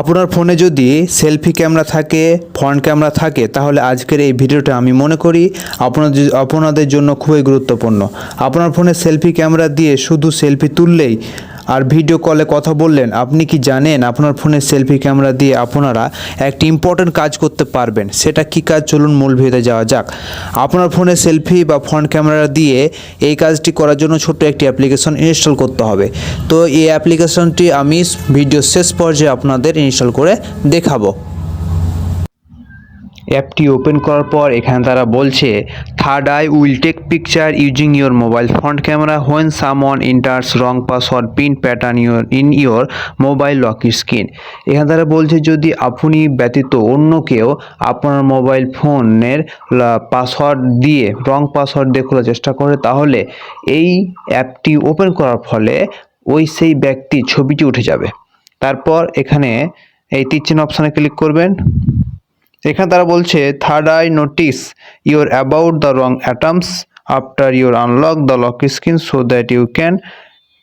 আপনার ফোনে যদি সেলফি ক্যামেরা থাকে, ফ্রন্ট ক্যামেরা থাকে, তাহলে আজকের এই ভিডিওটা আমি মনে করি আপনাদের আপনাদের জন্য খুবই গুরুত্বপূর্ণ। আপনার ফোনে সেলফি ক্যামেরা দিয়ে শুধু সেলফি তুললেই আর ভিডিও কলে কথা বললেন, আপনি কি জানেন আপনার ফোনের সেলফি ক্যামেরা দিয়ে আপনারা একটি ইম্পর্টেন্ট কাজ করতে পারবেন? সেটা কি কাজ? চলুন মূল ভিডিওতে যাওয়া যাক। আপনার ফোনে সেলফি বা ফ্রন্ট ক্যামেরা দিয়ে এই কাজটি করার জন্য ছোট্ট একটি অ্যাপ্লিকেশন ইনস্টল করতে হবে। তো এই অ্যাপ্লিকেশনটি আমি ভিডিও শেষ পর্যায়ে আপনাদের ইনস্টল করে দেখাবো। অ্যাপটি ওপেন করার পর এখানে তারা বলছে third eye will take picture using your mobile front camera when someone enters wrong password pin pattern your in your mobile lock screen এখান দ্বারা বলছে যদি আপনি ব্যতীত অন্য কেউ আপনার মোবাইল ফোনের পাসওয়ার্ড দিয়ে রং পাসওয়ার্ড দিয়ে খোলার চেষ্টা করে, তাহলে এই অ্যাপটি ওপেন করার ফলে ওই সেই ব্যক্তির ছবিটি উঠে যাবে। তারপর এখানে এই তীর অপশানে ক্লিক করবেন। এখানে তারা বলছে third eye notice your about the wrong attempts after your unlock the lock screen so that you can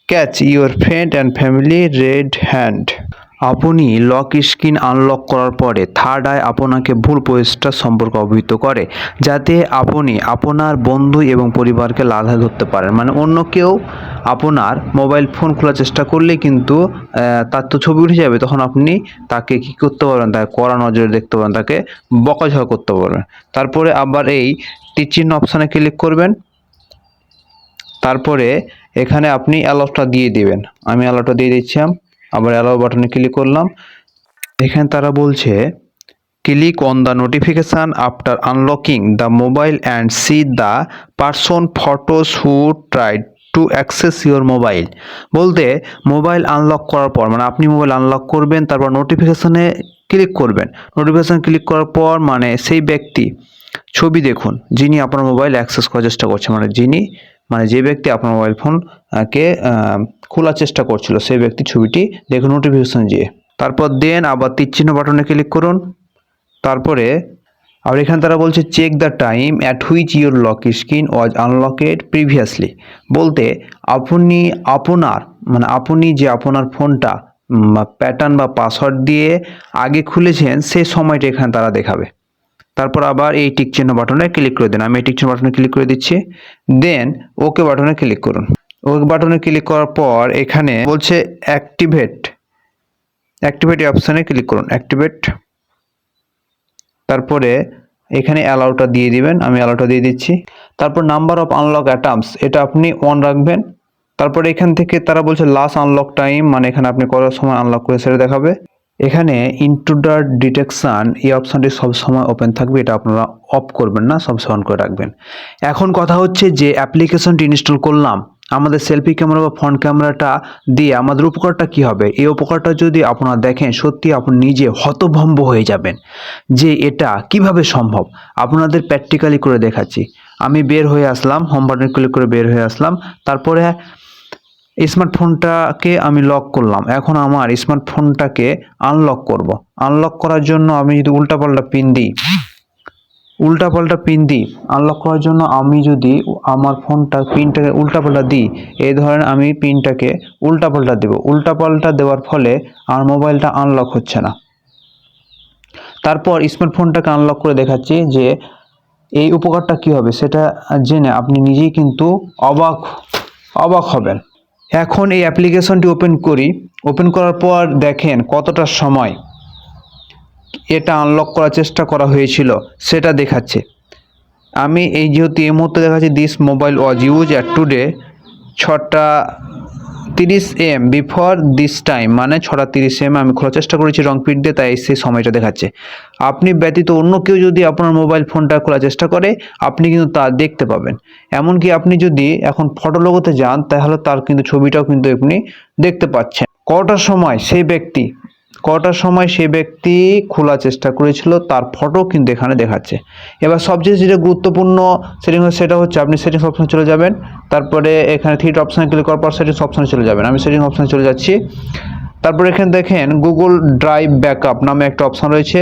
catch your friend and family red hand আপনি লক স্ক্রিন আনলক করার পরে থার্ড আই আপনাকে ভুল প্রচেষ্টা সম্পর্কে অবহিত করে, যাতে আপনি আপনার বন্ধু এবং পরিবারকে লাঘা ধরতে পারেন। মানে অন্য কেউ আপনার মোবাইল ফোন খোলার চেষ্টা করলে কিন্তু তার তো ছবি উঠে যাবে, তখন আপনি তাকে কি করতে পারবেন? তাকে কড়া নজরে দেখতে পারবেন, তাকে বকাঝকা করতে পারবেন। তারপরে আবার এই তীরচিহ্ন অপশানে ক্লিক করবেন। তারপরে এখানে আপনি অ্যালাউটা দিয়ে দিবেন। আমি অ্যালাউটা দিয়ে দিচ্ছিলাম আবার অ্যালাউ বাটনে ক্লিক করলাম। এখানে তারা বলছে click on the notification after unlocking the mobile and see the person photos who tried to access your mobile বলতে মোবাইল আনলক করার পর মানে আপনি মোবাইল আনলক করবেন তারপর নোটিফিকেশানে ক্লিক করবেন। নোটিফিকেশান ক্লিক করার পর মানে সেই ব্যক্তি ছবি দেখুন যিনি আপনার মোবাইল অ্যাক্সেস করার চেষ্টা করছে। মানে যিনি মানে যে ব্যক্তি আপনার মোবাইল ফোন কে আহ, খোলার চেষ্টা করছিল। সেই ব্যক্তির ছবিটি দেখুন নোটিফিকেশন দিয়ে। তারপর দেন আবার তীরচিহ্ন বাটনে ক্লিক করুন। তারপরে আর এখানে তারা বলছে check the time at which your lock screen was unlocked previously বলতে আপনি, আপনার মানে আপনি যে আপনার ফোনটা প্যাটার্ন বা পাসওয়ার্ড দিয়ে আগে খুলেছেন, সেই সময়টা এখানে তারা দেখাবে। তারপর আবার এই টিক চিহ্ন বাটনে ক্লিক করে দেন। আমি এই টিক চিহ্ন বাটনে ক্লিক করে দিচ্ছি। দেন ওকে বাটনে ক্লিক করুন। ওকে বাটনে ক্লিক করার পর এখানে বলছে অ্যাক্টিভেট অ্যাক্টিভেট অপশানে ক্লিক করুন অ্যাক্টিভেট তারপরে এখানে অ্যালাউটা দিয়ে দিবেন, আমি অ্যালাউটা দিয়ে দিচ্ছি। তারপর নাম্বার অফ আনলক অ্যাটামস এটা আপনি অন রাখবেন। তারপরে এখান থেকে তারা বলছে লাস্ট আনলক টাইম মানে এখানে আপনি করার সময় আনলক করে সেটা দেখাবে। এখানে ইন্ট্রুডার ডিটেকশান এই অপশানটি সবসময় ওপেন থাকবে, এটা আপনারা অফ করবেন না সবসময় অন করে রাখবেন। এখন কথা হচ্ছে যে অ্যাপ্লিকেশনটি ইনস্টল করলাম আমাদের সেলফি ক্যামেরা বা ফ্রন্ট ক্যামেরাটা দিয়ে আমাদের উপকারটা কি হবে? এই উপকারটা যদি আপনারা দেখেন, সত্যি আপনি নিজে হতভম্ব হয়ে যাবেন যে এটা কীভাবে সম্ভব? আপনাদের প্র্যাকটিক্যালি করে দেখাচ্ছি। আমি বের হয়ে আসলাম হোম বাটনে ক্লিক করে বের হয়ে আসলাম। তারপরে স্মার্টফোনটাকে আমি লক করলাম। এখন আমার স্মার্টফোনটাকে আনলক করব। আনলক করার জন্য আমি যদি উল্টাপাল্টা পিন দিই উল্টাপাল্টা পিন দিই আনলক করার জন্য আমি যদি আমার ফোনটা পিনটাকে উল্টাপাল্টা দিই, এই ধরনের আমি পিনটাকে উল্টাপাল্টা দেবো। উল্টাপাল্টা দেওয়ার ফলে আমার মোবাইলটা আনলক হচ্ছে না। তারপর স্মার্টফোনটাকে আনলক করে দেখাচ্ছি যে এই উপকারটা কি হবে, সেটা জেনে আপনি নিজেই কিন্তু অবাক অবাক হবেন। এখন এই অ্যাপ্লিকেশনটি ওপেন করি। ওপেন করার পর দেখেন কতটা সময়। এটা আনলক করার চেষ্টা করা হয়েছিল, সেটা দেখাচ্ছে। আমি এই যেহেতু এই মুহূর্তে দেখাচ্ছি this mobile was use at today ছটা তিরিশ এম বিফোর দিস টাইম মানে ছটা তিরিশ এম আমি খোলার চেষ্টা করেছি রং পিট দিয়ে, তাই সেই সময়টা দেখাচ্ছে। আপনি ব্যতীত অন্য কেউ যদি আপনার মোবাইল ফোনটা খোলার চেষ্টা করে, আপনি কিন্তু তা দেখতে পাবেন। এমনকি আপনি যদি এখন ফটো লোগোতে যান, তাহলে তার কিন্তু ছবিটাও কিন্তু আপনি দেখতে পাচ্ছেন। কটার সময় সেই ব্যক্তি কটার সময় সে ব্যক্তি খোলার চেষ্টা করেছিল, তার ফটো কিন্তু এখানে দেখাচ্ছে। এবার সবচেয়ে যেটা গুরুত্বপূর্ণ সেটিং হচ্ছে, সেটা হচ্ছে আপনি সেটিংস অপশানে চলে যাবেন, তারপরে এখানে থ্রিট অপশানে ক্লিক করার পর সেটিংস অপশানে চলে যাবেন। আমি সেটিং অপশানে চলে যাচ্ছি। তারপর এখানে দেখেন গুগল ড্রাইভ ব্যাকআপ নামে একটা অপশান রয়েছে।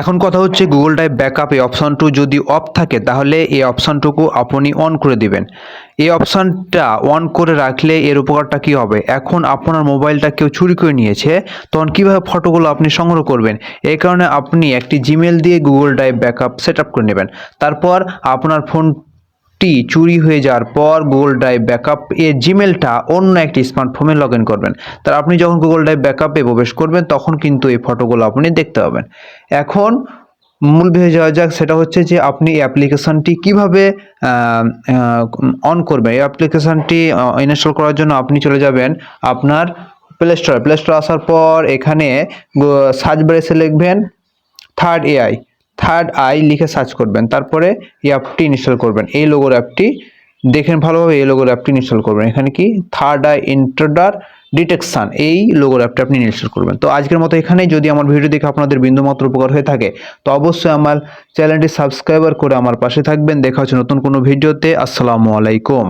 এখন কথা হচ্ছে গুগল ড্রাইভ ব্যাকআপ এই অপশনটু যদি অফ থাকে, তাহলে এই অপশনটুকু আপনি অন করে দিবেন। এই অপশনটা অন করে রাখলে এর উপকারটা কি হবে? এখন আপনার মোবাইলটা কেউ চুরি করে নিয়েছে, তখন কীভাবে ফটোগুলো আপনি সংগ্রহ করবেন? এই কারণে আপনি একটি জিমেল দিয়ে Google drive backup set up করে নেবেন। তারপর আপনার ফোন টি চুরি হয়ে যাওয়ার পর গুগল ড্রাইভ ব্যাকআপ এর জিমেলটা অন্য একটি স্মার্টফোনে লগ ইন করবেন। তার আপনি যখন গুগল ড্রাইভ ব্যাকআপে প্রবেশ করবেন, তখন কিন্তু এই ফটোগুলো আপনি দেখতে পাবেন। এখন মূল বিষয়ে যাওয়া যাক, সেটা হচ্ছে যে আপনি অ্যাপ্লিকেশনটি কীভাবে অন করবেন। এই অ্যাপ্লিকেশনটি ইনস্টল করার জন্য আপনি চলে যাবেন আপনার প্লে স্টোর প্লে স্টোর আসার পর এখানে সার্চ বারে লিখবেন থার্ড এআই থার্ড আই লিখে সার্চ করবেন। তারপরে এই অ্যাপটি ইনস্টল করবেন। এই লোগোর অ্যাপটি দেখেন ভালোভাবে এই লোগোর অ্যাপটি ইনস্টল করবেন। এখানে কি? থার্ড আই ইন্ট্রোডার ডিটেকশন এই লোগোর অ্যাপটা আপনি ইনস্টল করবেন। তো আজকের মতো এখানেই। যদি আমার ভিডিও দেখে আপনাদের বিন্দুমাত্র উপকার হয়ে থাকে, তো অবশ্যই আমার চ্যানেলটি সাবস্ক্রাইবার করে আমার পাশে থাকবেন। দেখা হচ্ছে নতুন কোনো ভিডিওতে আসসালামু আলাইকুম।